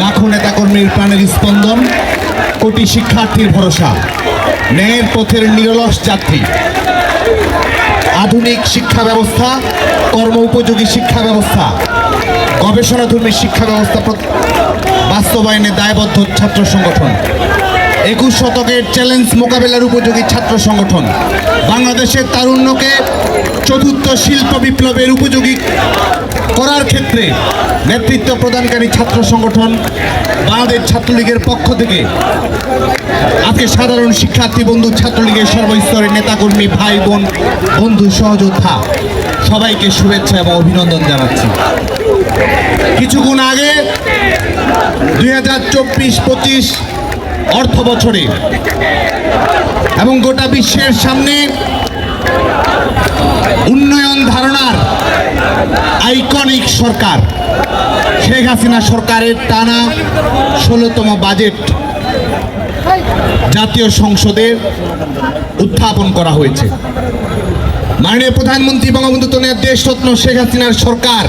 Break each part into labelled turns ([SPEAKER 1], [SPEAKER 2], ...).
[SPEAKER 1] লাখো নেতাকর্মীর প্রাণের স্পন্দন, কোটি শিক্ষার্থীর ভরসা, ন্যায়ের পথের নিরলস যাত্রী। আধুনিক শিক্ষা ব্যবস্থা, কর্ম উপযোগী শিক্ষা ব্যবস্থা, গবেষণাধর্মী শিক্ষা ব্যবস্থা বাস্তবায়নে দায়বদ্ধ ছাত্র সংগঠন। একুশ শতকের চ্যালেঞ্জ মোকাবেলার উপযোগী ছাত্র সংগঠন। বাংলাদেশের তারুণ্যকে চতুর্থ শিল্প বিপ্লবের উপযোগী করার ক্ষেত্রে নেতৃত্ব প্রদানকারী ছাত্র সংগঠন বাংলাদেশ ছাত্রলীগের পক্ষ থেকে আজকে সাধারণ শিক্ষার্থী বন্ধু, ছাত্রলীগের সর্বস্তরের নেতাকর্মী, ভাই, বোন, বন্ধু, সহযোদ্ধা, সবাইকে শুভেচ্ছা এবং অভিনন্দন জানাচ্ছি। কিছুক্ষণ আগে দুই হাজার চব্বিশ পঁচিশ অর্থ বছরে। এবং গোটা বিশ্বের সামনে উন্নয়ন ধারণার আইকনিক সরকার, শেখ হাসিনা সরকারের টানা ষোলোতম বাজেট জাতীয় সংসদে উত্থাপন করা হয়েছে। মাননীয় প্রধানমন্ত্রী বঙ্গবন্ধু তনের দেশরত্ন শেখ হাসিনার সরকার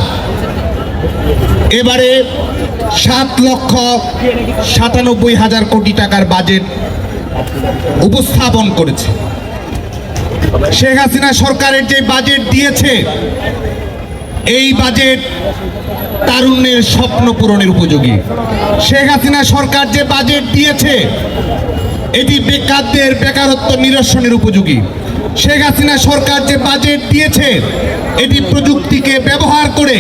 [SPEAKER 1] এবারে সাত লক্ষ সাতানব্বই হাজার কোটি টাকার বাজেট উপস্থাপন করেছে। শেখ হাসিনা সরকারের যে বাজেট দিয়েছে, এই বাজেট তারুণ্যের স্বপ্ন পূরণের উপযোগী। শেখ হাসিনা সরকার যে বাজেট দিয়েছে, এটি বেকারদের বেকারত্ব নিরসনের উপযোগী। শেখ হাসিনা সরকার যে বাজেট দিয়েছে, এটি প্রযুক্তিকে ব্যবহার করে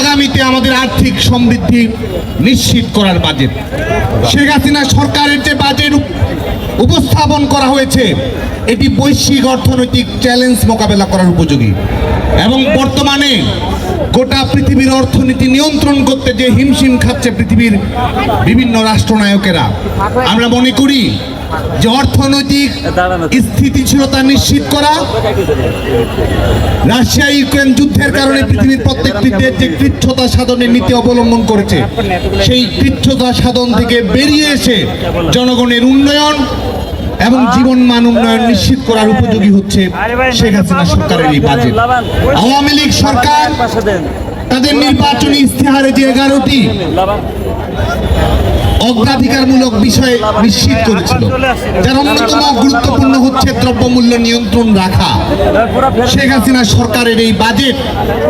[SPEAKER 1] আগামীতে আমাদের আর্থিক সমৃদ্ধি নিশ্চিত করার বাজেট শেখ হাসিনা সরকারের যে বাজেট উপস্থাপন করা হয়েছে, এটি বৈশ্বিক অর্থনৈতিক চ্যালেঞ্জ মোকাবেলা করার উপযোগী। এবং বর্তমানে গোটা পৃথিবীর অর্থনীতি নিয়ন্ত্রণ করতে যে হিমশিম খাচ্ছে পৃথিবীর বিভিন্ন রাষ্ট্রনায়কেরা, আমরা মনে করি যে অর্থনৈতিক স্থিতিশীলতা নিশ্চিত করা, রাশিয়া ইউক্রেন যুদ্ধের কারণে পৃথিবীর প্রত্যেকটি দেশ যে কৃচ্ছতা সাধনের নীতি অবলম্বন করেছে, সেই কৃচ্ছতা সাধন থেকে বেরিয়ে এসে জনগণের উন্নয়ন এবং জীবন মান উন্নয়ন নিশ্চিত করার উপযোগী হচ্ছে শেখ হাসিনা সরকারের এই বাজেট আওয়ামী লীগ সরকার তাদের নির্বাচনী ইস্তেহারে যে এগারোটি অগ্রাধিকারমূলক বিষয় নিশ্চিত করেছিল। যার অন্যতম গুরুত্বপূর্ণ হচ্ছে দ্রব্যমূল্য নিয়ন্ত্রণ রাখা। শেখ হাসিনা সরকারের এই বাজেট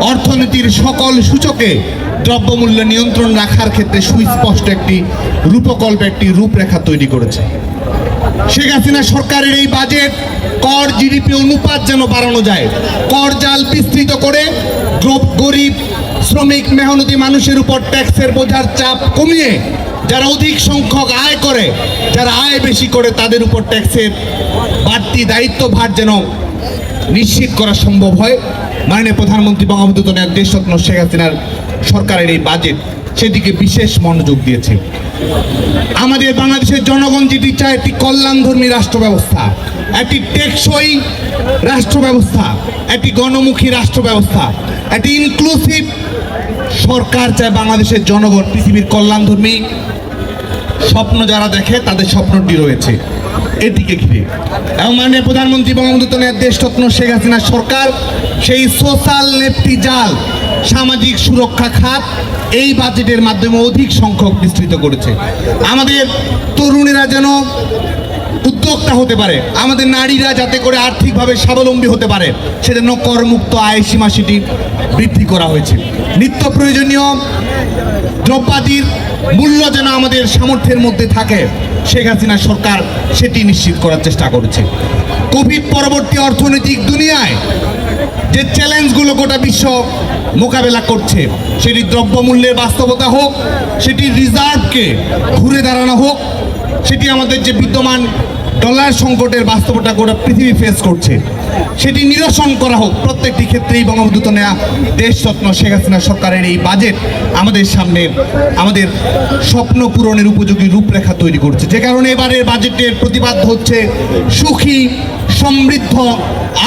[SPEAKER 1] অর্থনীতির সকল সূচকে দ্রব্যমূল্য নিয়ন্ত্রণ রাখার ক্ষেত্রে সুস্পষ্ট একটি রূপকল্প একটি রূপরেখা তৈরি করেছে। শেখ হাসিনা সরকারের এই বাজেট কর জিডিপি অনুপাত যেন বাড়ানো যায়, কর জাল বিস্তৃত করে গ্রব- শ্রমিক, মেহনতি মানুষের উপর ট্যাক্সের বোঝার চাপ কমিয়ে যারা অধিক সংখ্যক আয় করে, যারা আয় বেশি করে, তাদের উপর ট্যাক্সের বাড়তি দায়িত্বভার যেন নিশ্চিত করা সম্ভব হয়। মাননীয় প্রধানমন্ত্রী বঙ্গবন্ধু দেশরত্ন শেখ হাসিনার সরকারের এই বাজেট সেদিকে বিশেষ মনোযোগ দিয়েছে। আমাদের বাংলাদেশের জনগণ যেটি চায় একটি কল্যাণধর্মী রাষ্ট্র ব্যবস্থা একটি টেকসই রাষ্ট্র ব্যবস্থা একটি গণমুখী রাষ্ট্র ব্যবস্থা একটি ইনক্লুসিভ সরকার চায় বাংলাদেশের জনগণ, পৃথিবীর কল্যাণধর্মী। স্বপ্ন যারা দেখে, তাদের স্বপ্নটি রয়েছে এদিকে ঘিরে। এবং মাননীয় প্রধানমন্ত্রী বঙ্গবন্ধু তনের দেশরত্ন শেখ হাসিনা সরকার, সেই সোশ্যাল নেপটি জাল, সামাজিক সুরক্ষা খাত, এই বাজেটের মাধ্যমে অধিক সংখ্যক বিস্তৃত করেছে। আমাদের তরুণেরা যেন উদ্যোক্তা হতে পারে। আমাদের নারীরা যাতে করে আর্থিকভাবে স্বাবলম্বী হতে পারে, সেজন্য করমুক্ত আয় সীমা সেটি বৃদ্ধি করা হয়েছে। নিত্য প্রয়োজনীয় দ্রব্যাদির মূল্য যেন আমাদের সামর্থ্যের মধ্যে থাকে, শেখ হাসিনা সরকার সেটি নিশ্চিত করার চেষ্টা করেছে। কোভিড পরবর্তী অর্থনৈতিক দুনিয়ায় যে চ্যালেঞ্জগুলো গোটা বিশ্ব মোকাবেলা করছে, সেটি দ্রব্যমূল্যের বাস্তবতা হোক, সেটি রিজার্ভকে ঘুরে দাঁড়ানো হোক, সেটি আমাদের যে বিদ্যমান ডলার সংকটের বাস্তবতা গোটা পৃথিবী ফেস করছে। সেটি নিরসন করা হোক, প্রত্যেকটি ক্ষেত্রেই বঙ্গবন্ধু নেয়া দেশরত্ন শেখ হাসিনা সরকারের এই বাজেট আমাদের সামনে, আমাদের স্বপ্ন পূরণের উপযোগী রূপরেখা তৈরি করছে। যে কারণে এবারের বাজেটের প্রতিবাদ হচ্ছে সুখী, সমৃদ্ধ,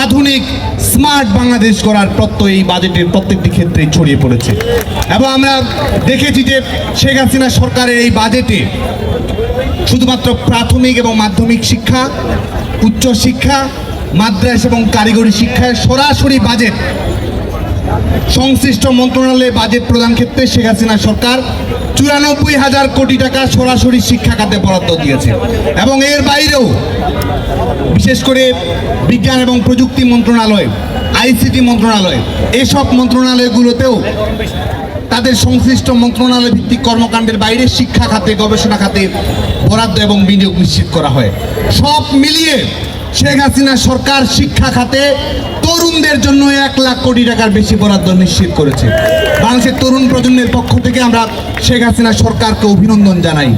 [SPEAKER 1] আধুনিক স্মার্ট বাংলাদেশ গড়ার প্রত্যয় এই বাজেটের প্রত্যেকটি ক্ষেত্রেই ছড়িয়ে পড়েছে। এবং আমরা দেখেছি যে শেখ হাসিনা সরকারের এই বাজেটে শুধুমাত্র প্রাথমিক এবং মাধ্যমিক শিক্ষা, উচ্চ শিক্ষা, মাদ্রাস এবং কারিগরি শিক্ষায় সরাসরি বাজেট সংশ্লিষ্ট মন্ত্রণালয়ে বাজেট প্রদান ক্ষেত্রে শেখ হাসিনা সরকার চুরানব্বই হাজার কোটি টাকা সরাসরি শিক্ষা খাতে বরাদ্দ দিয়েছে। এবং এর বাইরেও বিশেষ করে বিজ্ঞান এবং প্রযুক্তি মন্ত্রণালয়, আইসিটি মন্ত্রণালয়, এসব মন্ত্রণালয়গুলোতেও তাদের সংশ্লিষ্ট মন্ত্রণালয় ভিত্তিক কর্মকাণ্ডের বাইরে শিক্ষা খাতে, গবেষণা খাতে বরাদ্দ এবং বিনিয়োগ নিশ্চিত করা হয়। সব মিলিয়ে শেখ হাসিনা সরকার শিক্ষা খাতে তরুণদের জন্য এক লাখ কোটি টাকার বেশি বরাদ্দ নিশ্চিত করেছে। বাংলাদেশের তরুণ প্রজন্মের পক্ষ থেকে আমরা শেখ হাসিনা সরকারকে অভিনন্দন জানাই।